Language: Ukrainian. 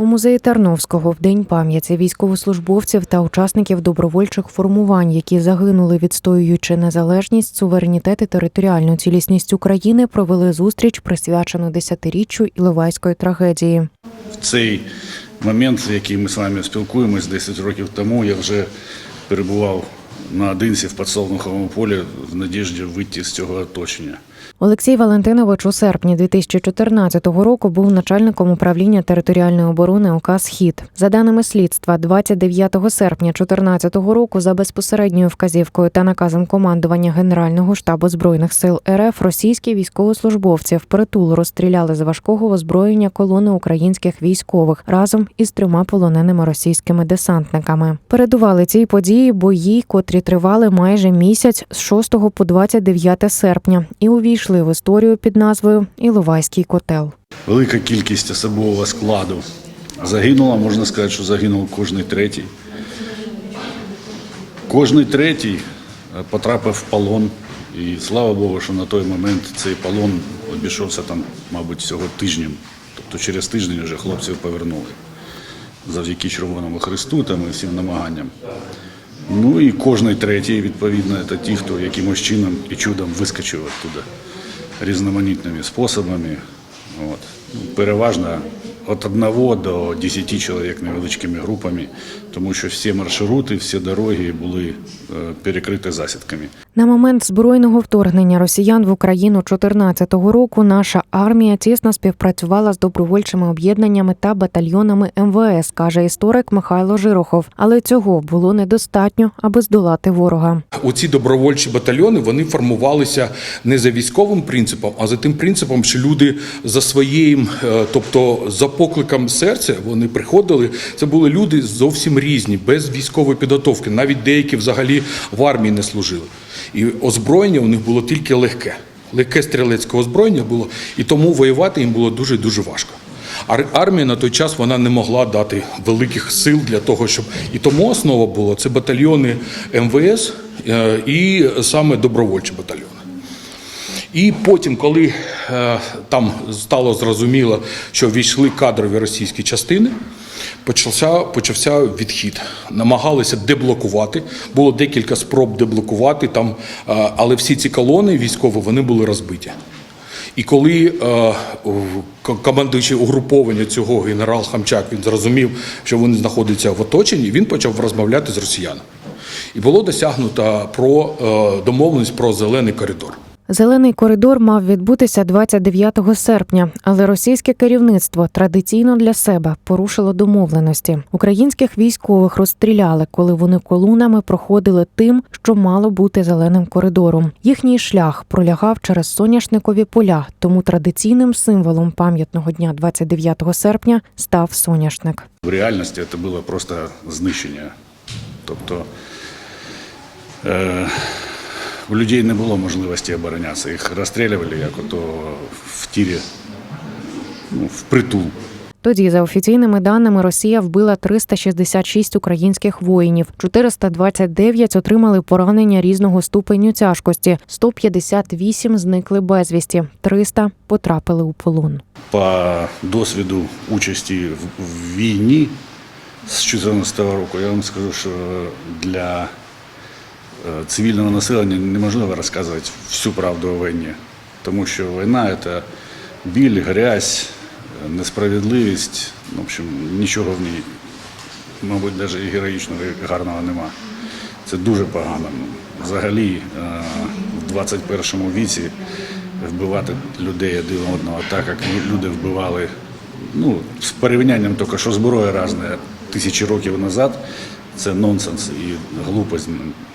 У музеї Тарновського в день пам'яті військовослужбовців та учасників добровольчих формувань, які загинули, відстоюючи незалежність, суверенітет і територіальну цілісність України, провели зустріч, присвячену десятиріччю Іловайської трагедії. В цей момент, який ми з вами спілкуємось 10 років тому, я вже перебував наодинці в підсолнуховому полі в надіжді вийти з цього оточення. Олексій Валентинович у серпні 2014 року був начальником управління територіальної оборони ОК «Схід». За даними слідства, 29 серпня 2014 року за безпосередньою вказівкою та наказом командування Генерального штабу збройних сил РФ російські військовослужбовці впритул розстріляли з важкого озброєння колони українських військових разом із трьома полоненими російськими десантниками. Передували цій події бої, котрі тривали майже місяць з 6 по 29 серпня, і увійшли в історію під назвою Іловайський котел. Велика кількість особового складу загинула, можна сказати, що загинув кожний третій. Кожний третій е, потрапив в полон. І слава Богу, що на той момент цей полон обійшовся там, мабуть, всього тижнем. Тобто через тиждень вже хлопців повернули. Завдяки Червоному Христу там і всім намаганням. Ну і кожний третій, відповідно, це ті, хто якимось чином і чудом вискочив оттуда різноманітними способами. От. Переважно від 1 до 10 чоловік невеличкими групами, тому що всі маршрути, всі дороги були е, перекриті засідками. На момент збройного вторгнення росіян в Україну 2014 року наша армія тісно співпрацювала з добровольчими об'єднаннями та батальйонами МВС, каже історик Михайло Жирохов. Але цього було недостатньо, аби здолати ворога. Оці добровольчі батальйони вони формувалися не за військовим принципом, а за тим принципом, що люди за своїм, е, тобто за покликом серця, вони приходили. Це були люди зовсім різні, без військової підготовки. Навіть деякі взагалі в армії не служили. І озброєння у них було тільки легке. Легке стрілецьке озброєння було, і тому воювати їм було дуже дуже важко. Ар- Армія на той час вона не могла дати великих сил для того, щоб і тому основа була це батальйони МВС е, і саме добровольчі батальйони. І потім, коли е, там стало зрозуміло, що війшли кадрові російські частини, почався, почався відхід. Намагалися деблокувати. Було декілька спроб деблокувати там, е, але всі ці колони військові вони були розбиті. І коли е, командуючий угруповання цього генерал Хамчак він зрозумів, що вони знаходяться в оточенні, він почав розмовляти з росіянами. І було досягнуто про е, домовленість про зелений коридор. Зелений коридор мав відбутися 29 серпня, але російське керівництво традиційно для себе порушило домовленості. Українських військових розстріляли, коли вони колонами проходили тим, що мало бути зеленим коридором. Їхній шлях пролягав через соняшникові поля, тому традиційним символом пам'ятного дня 29 серпня став соняшник. В реальності це було просто знищення. Тобто е, у людей не було можливості оборонятися. Їх розстрілювали як ото в тірі, ну, в притул. Тоді, за офіційними даними, Росія вбила 366 українських воїнів, 429 отримали поранення різного ступеню тяжкості, 158 зникли безвісті, 300 потрапили у полон. По досвіду участі в, війні з 2014 року, я вам скажу, що для цивільного населення неможливо розказувати всю правду о війні. Тому що війна це біль, грязь, е, несправедливість. В общем, нічого в ній, мабуть, навіть і героїчного, і гарного нема. Це дуже погано. Взагалі, е, в 21 віці вбивати людей один одного, так як люди вбивали, ну, з порівнянням тільки, що зброя різна тисячі років назад, це нонсенс і глупость.